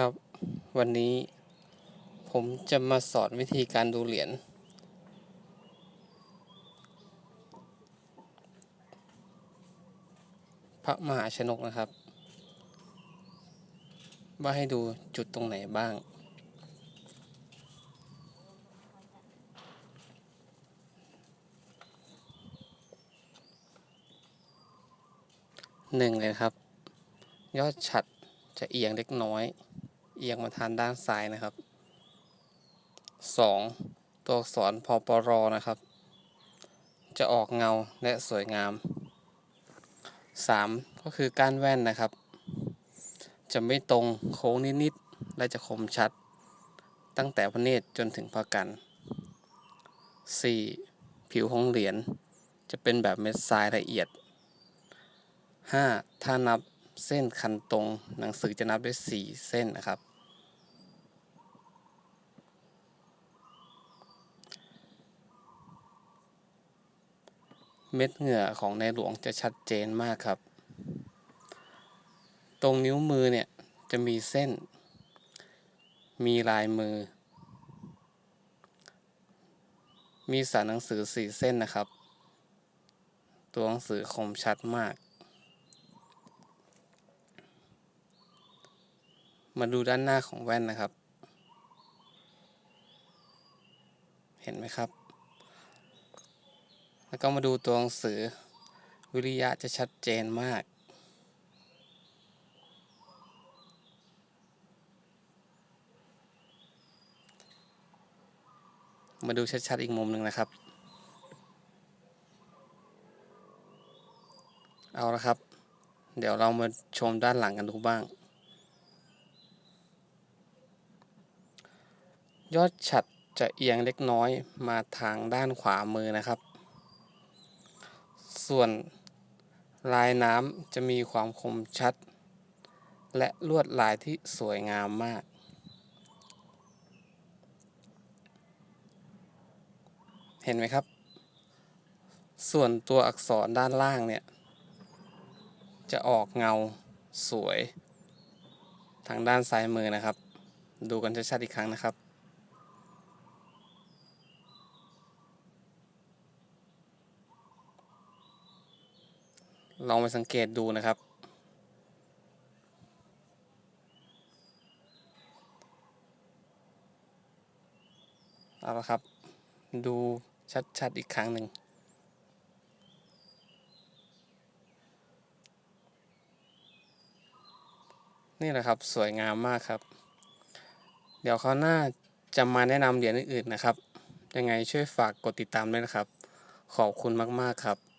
ครับ วันนี้ผมจะมาสอนวิธีการดูเหรียญ พระมหาชนกนะครับ ว่าให้ดูจุดตรงไหนบ้าง หนึ่งเลยนะครับ ยอดฉัดจะเอียงเล็กน้อย เอียงมาทางด้านซ้ายนะครับ 2. ตัวอักษรพปรนะครับ จะออกเงาและสวยงาม 3. ก็คือก้านแว่นนะครับ จะไม่ตรงโค้งนิดๆและจะคมชัด ตั้งแต่พระเนตรจนถึงพระกัน 4. ผิวของเหรียญจะเป็นแบบเม็ดทรายละเอียด 5. ถ้านับ เส้นคันตรง หนังสือจะนับด้วย 4 เส้นนะครับ เม็ดเหงื่อของในหลวงจะชัดเจนมากครับ ตรงนิ้วมือเนี่ยจะมีเส้น มีลายมือ มีสารหนังสือสี่เส้นนะครับ ตัวหนังสือคมชัดมาก มาดูด้านหน้าของแว่นนะครับ เห็นไหมครับ แล้วก็มาดูตัวหนังสือ วิริยะจะชัดเจนมาก มาดูชัดๆอีกมุมหนึ่งนะครับ เอาละครับ เดี๋ยวเรามาชมด้านหลังกันดูบ้าง ยอดฉัดจะเอียงเล็กน้อยมาทางด้านขวามือนะครับ ส่วนลายน้ำจะมีความคมชัด และลวดลายที่สวยงามมาก เห็นไหมครับ ส่วนตัวอักษรด้านล่างเนี่ย จะออกเงาสวย ทางด้านซ้ายมือนะครับ ดูกันชัดๆอีกครั้งนะครับ ลองไปสังเกตดูนะครับ เอาละครับ ดูชัดๆอีกครั้งหนึ่งนี่แหละครับสวยงามมากครับ เดี๋ยวคราหน้าจะมาแนะนำเหรียญอื่นๆนะครับ ยังไงช่วยฝากกดติดตามด้วยนะครับ ขอบคุณมากๆครับ